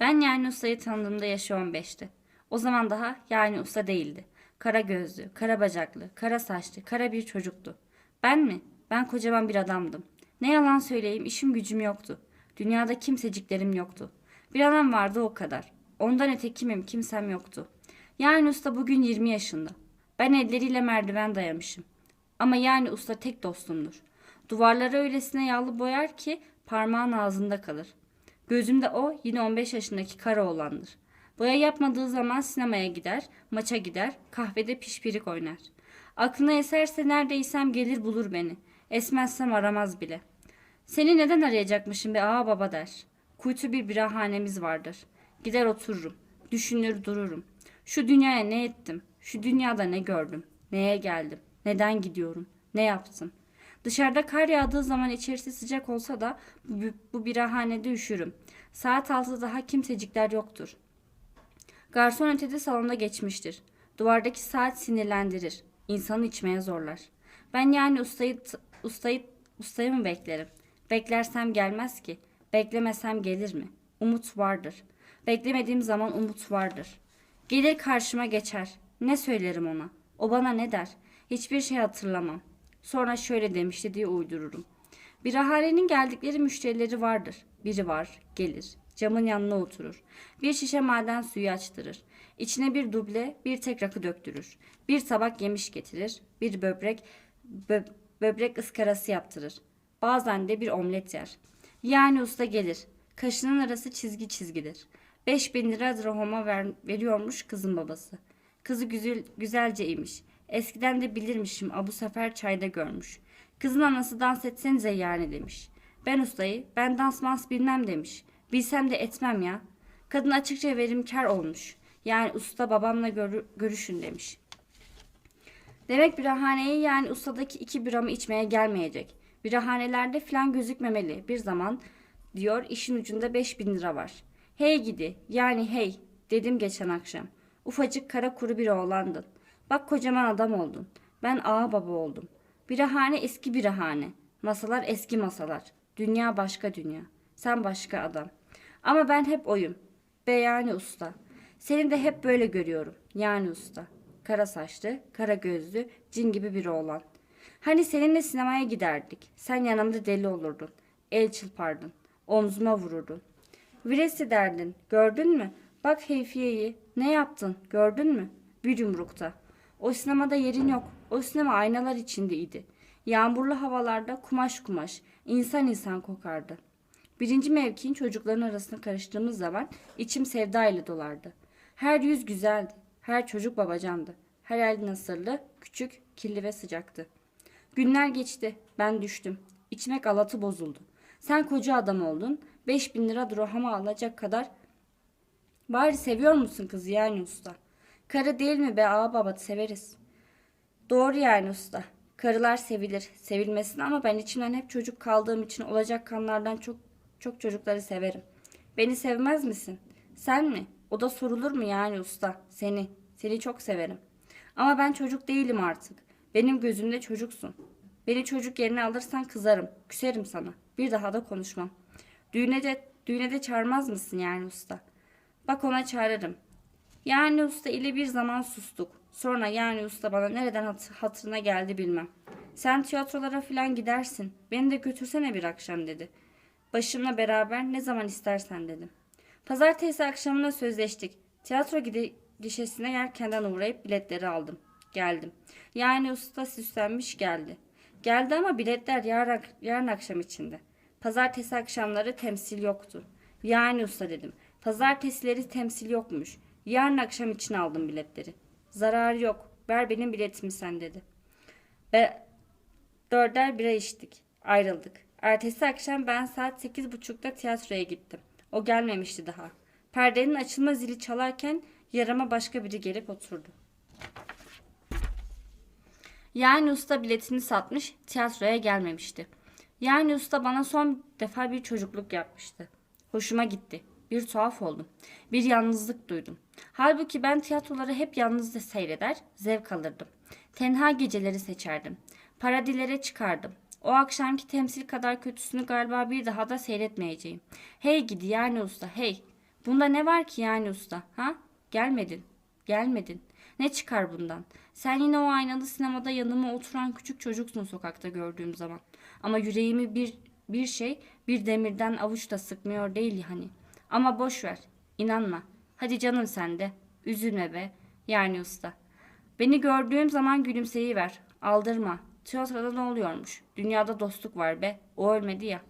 Ben yani ustayı tanıdığımda yaşı 15'ti. O zaman daha yani usta değildi. Kara gözlü, kara bacaklı, kara saçlı, kara bir çocuktu. Ben mi? Ben kocaman bir adamdım. Ne yalan söyleyeyim işim gücüm yoktu. Dünyada kimseciklerim yoktu. Bir anam vardı o kadar. Ondan öte kimim kimsem yoktu. Yani usta bugün 20 yaşında. Ben elleriyle merdiven dayamışım. Ama yani usta tek dostumdur. Duvarları öylesine yağlı boyar ki parmağın ağzında kalır. Gözümde o yine 15 yaşındaki kara oğlandır. Boya yapmadığı zaman sinemaya gider, maça gider, kahvede pişpirik oynar. Aklına eserse neredeysem gelir bulur beni. Esmezsem aramaz bile. Seni neden arayacakmışım be ağa baba der. Kuytu bir birahanemiz vardır. Gider otururum. Düşünür dururum. Şu dünyaya ne ettim? Şu dünyada ne gördüm? Neye geldim? Neden gidiyorum? Ne yaptım? Dışarıda kar yağdığı zaman içerisi sıcak olsa da bu, birahanede üşürüm. Saat altıda daha kimsecikler yoktur. Garson ötede salonda geçmiştir. Duvardaki saat sinirlendirir. İnsanı içmeye zorlar. Ben yani ustayı, ustayı, ustayı mı beklerim? Beklersem gelmez ki. Beklemesem gelir mi? Umut vardır. Beklemediğim zaman umut vardır. Gelir karşıma geçer. Ne söylerim ona? O bana ne der? Hiçbir şey hatırlamam. Sonra şöyle demişti diye uydururum. Bir ahalenin geldikleri müşterileri vardır. Biri var, gelir. Camın yanına oturur. Bir şişe maden suyu açtırır. İçine bir duble, bir tek rakı döktürür. Bir tabak yemiş getirir. Bir böbrek, bö- böbrek ıskarası yaptırır. Bazen de bir omlet yer. Yani usta gelir. Kaşının arası çizgi çizgidir. 5000 lira drahoma ver, veriyormuş kızın babası. Kızı güzel, güzelce imiş. Eskiden de bilirmişim a bu sefer çayda görmüş. Kızın anası dans etsenize yani demiş. Ben ustayı, ben dans mans bilmem demiş. Bilsem de etmem ya. Kadın açıkça verimkar olmuş. Yani usta babamla görü- görüşün demiş. Demek birahaneye yani ustadaki iki biramı içmeye gelmeyecek. Birahanelerde filan gözükmemeli. Bir zaman diyor işin ucunda 5000 lira var. Hey gidi yani hey dedim geçen akşam. Ufacık kara kuru bir oğlandın. Bak kocaman adam oldun. Ben ağa baba oldum. Birahane eski birahane. Masalar eski masalar. Dünya başka dünya. Sen başka adam. Ama ben hep oyum. Be yani usta. Seni de hep böyle görüyorum. Yani usta. Kara saçlı, kara gözlü, cin gibi bir oğlan. Hani seninle sinemaya giderdik. Sen yanımda deli olurdun. El çırpardın. Omzuma vururdun. Viresi derdin. Gördün mü? Bak Heyfiye'yi. Ne yaptın? Gördün mü? Bir yumrukta. O sinemada yerin yok. O sinema aynalar içindeydi. Yağmurlu havalarda kumaş kumaş, insan insan kokardı. Birinci mevkiin çocukların arasına karıştığımız zaman içim sevda ile dolardı. Her yüz güzeldi. Her çocuk babacandı. Her el nasırlı, küçük, kirli ve sıcaktı. Günler geçti. Ben düştüm. İçmek alatı bozuldu. Sen koca adam oldun. 5000 lira drohama alacak kadar. Bari seviyor musun kızı yani usta? Karı değil mi be ağa severiz. Doğru yani usta. Karılar sevilir, sevilmesin ama ben içimden hep çocuk kaldığım için olacak kanlardan çok çok çocukları severim. Beni sevmez misin? Sen mi? O da sorulur mu yani usta? Seni. Seni çok severim. Ama ben çocuk değilim artık. Benim gözümde çocuksun. Beni çocuk yerine alırsan kızarım. Küserim sana. Bir daha da konuşmam. Düğüne de, düğüne de çağırmaz mısın yani usta? Bak ona çağırırım. Yani usta ile bir zaman sustuk. Sonra yani usta bana nereden hat- hatırına geldi bilmem. Sen tiyatrolara falan gidersin. Beni de götürsene bir akşam dedi. Başımla beraber ne zaman istersen dedim. Pazartesi akşamına sözleştik. Tiyatro gide gişesine erkenden uğrayıp biletleri aldım. Geldim. Yani usta süslenmiş geldi. Geldi ama biletler yarın, yarın akşam içinde. Pazartesi akşamları temsil yoktu. Yani usta dedim. Pazartesileri temsil yokmuş. Yarın akşam için aldım biletleri. Zararı yok. Ver benim biletimi sen dedi. Ve dörder bira içtik. Ayrıldık. Ertesi akşam ben saat sekiz buçukta tiyatroya gittim. O gelmemişti daha. Perdenin açılma zili çalarken yarama başka biri gelip oturdu. Yani usta biletini satmış, tiyatroya gelmemişti. Yani usta bana son defa bir çocukluk yapmıştı. Hoşuma gitti. Bir tuhaf oldum. Bir yalnızlık duydum. Halbuki ben tiyatroları hep yalnız da seyreder, zevk alırdım. Tenha geceleri seçerdim. Paradilere çıkardım. O akşamki temsil kadar kötüsünü galiba bir daha da seyretmeyeceğim. Hey gidi yani usta hey. Bunda ne var ki yani usta? Ha? Gelmedin. Gelmedin. Ne çıkar bundan? Sen yine o aynalı sinemada yanıma oturan küçük çocuksun sokakta gördüğüm zaman. Ama yüreğimi bir bir şey bir demirden avuçta sıkmıyor değil hani. Ama boş ver. İnanma. Hadi canım sen de. Üzülme be. Yani usta. Beni gördüğüm zaman gülümseyiver. Aldırma. Tiyatroda ne oluyormuş? Dünyada dostluk var be. O ölmedi ya.